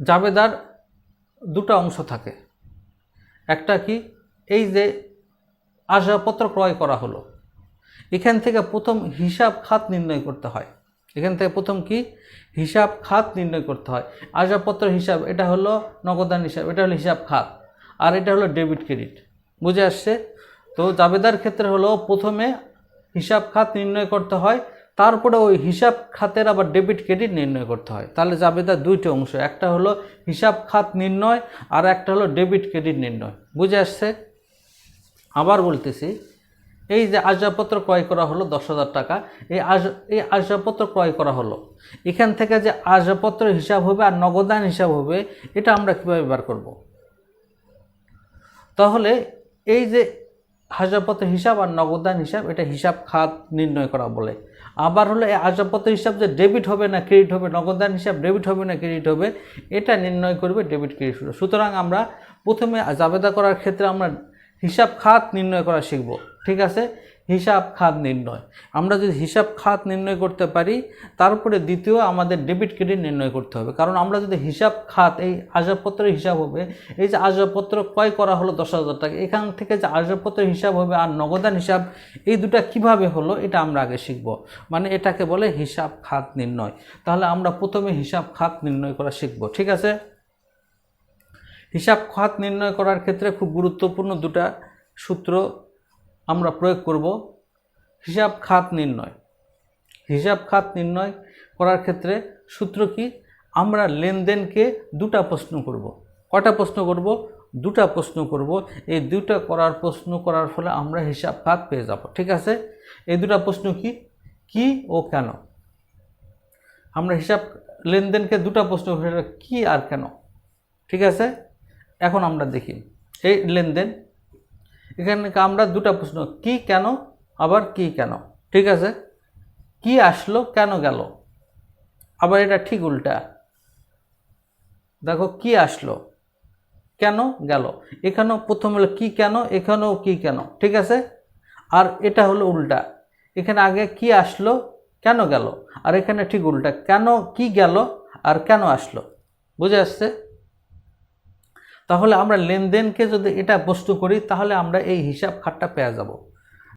জাবেদার দুটো অংশ থাকে। একটা কি? এই যে আসবাবপত্র ক্রয় করা হলো। এখান থেকে প্রথম হিসাব খাত নির্ণয় করতে হয়। এখান থেকে প্রথম কি? হিসাব খাত নির্ণয় করতে হয়। আসবাবপত্র হিসাব, এটা হলো নগদান হিসাব, এটা হলো হিসাব খাত, আর এটা হলো ডেবিট ক্রেডিট। বুঝে আসছে? তো জাবেদার ক্ষেত্রে হলো প্রথমে হিসাব খাত নির্ণয় করতে হয় তারপরে ওই হিসাব খাতের আবার ডেবিট ক্রেডিট নির্ণয় করতে হয়। তাহলে জাবেদার দুইটি অংশ, একটা হলো হিসাব খাত নির্ণয় আর একটা হলো ডেবিট ক্রেডিট নির্ণয়। বুঝে আসছে? আবার বলতেছি, এই যে আসবাবপত্র ক্রয় করা হলো দশ হাজার টাকা, এই আস, এই আসবাবপত্র ক্রয় করা হলো। এখান থেকে যে আসবাবপত্র হিসাব হবে আর নগদান হিসাব হবে, এটা আমরা কীভাবে বার করব? তাহলে এই যে আসবাবপত্র হিসাব আর নগদান হিসাব, এটা হিসাব খাত নির্ণয় করা বলে। আবার হলো এই আসবাবপত্র হিসাব যে ডেবিট হবে না ক্রেডিট হবে, নগদান হিসাব ডেবিট হবে না ক্রেডিট হবে, এটা নির্ণয় করবে ডেবিট ক্রেডিট সুতরাং আমরা প্রথমে জাবেদা করার ক্ষেত্রে আমরা হিসাব খাত নির্ণয় করা শিখব। ঠিক আছে? হিসাব খাত নির্ণয়। আমরা যদি হিসাব খাত নির্ণয় করতে পারি, তারপরে দ্বিতীয় আমাদের ডেবিট ক্রেডিট নির্ণয় করতে হবে। কারণ আমরা যদি হিসাব খাত, এই আসবাবপত্রের হিসাব হবে, এই যে আসবাবপত্র ক্রয় করা হলো দশ হাজার টাকা, এখান থেকে যে আসবাবপত্রের হিসাব হবে আর নগদান হিসাব, এই দুটা কীভাবে হলো, এটা আমরা আগে শিখব। মানে এটাকে বলে হিসাব খাত নির্ণয়। তাহলে আমরা প্রথমে হিসাব খাত নির্ণয় করা শিখব, ঠিক আছে? হিসাব খাত নির্ণয় করার ক্ষেত্রে খুব গুরুত্বপূর্ণ দুটা সূত্র আমরা প্রয়োগ করব হিসাব খাত নির্ণয়। হিসাব খাত নির্ণয় করার ক্ষেত্রে সূত্র কি? আমরা লেনদেনকে দুটা প্রশ্ন করব। কটা প্রশ্ন করব? দুটা প্রশ্ন করব। এই দুটা করার প্রশ্ন করার ফলে আমরা হিসাব খাত পেয়ে যাব। ঠিক আছে? এই দুটা প্রশ্ন কি? কি ও কেন? আমরা হিসাব লেনদেনকে দুটা প্রশ্ন কি আর কেন? ঠিক আছে? এখন আমরা দেখি। এই লেনদেন এখানে আমরা দুটা প্রশ্ন, কি কেন, আবার কি কেন, ঠিক আছে? কি আসলো, কেন গেল? আবার এটা ঠিক উল্টা। দেখো, কি আসলো, কেন গেল? এখানেও প্রথম হলো কি কেন, এখানেও কি কেন, ঠিক আছে? আর এটা হলো উল্টা। এখানে আগে কি আসলো, কেন গেল? আর এখানে ঠিক উল্টা। কেন কি গেল, আর কেন আসলো? বুঝে আসছে? তাহলে আমরা লেনদেনকে যদি এটা বস্তু করি তাহলে আমরা এই হিসাব খাতটা পেয়ে যাব।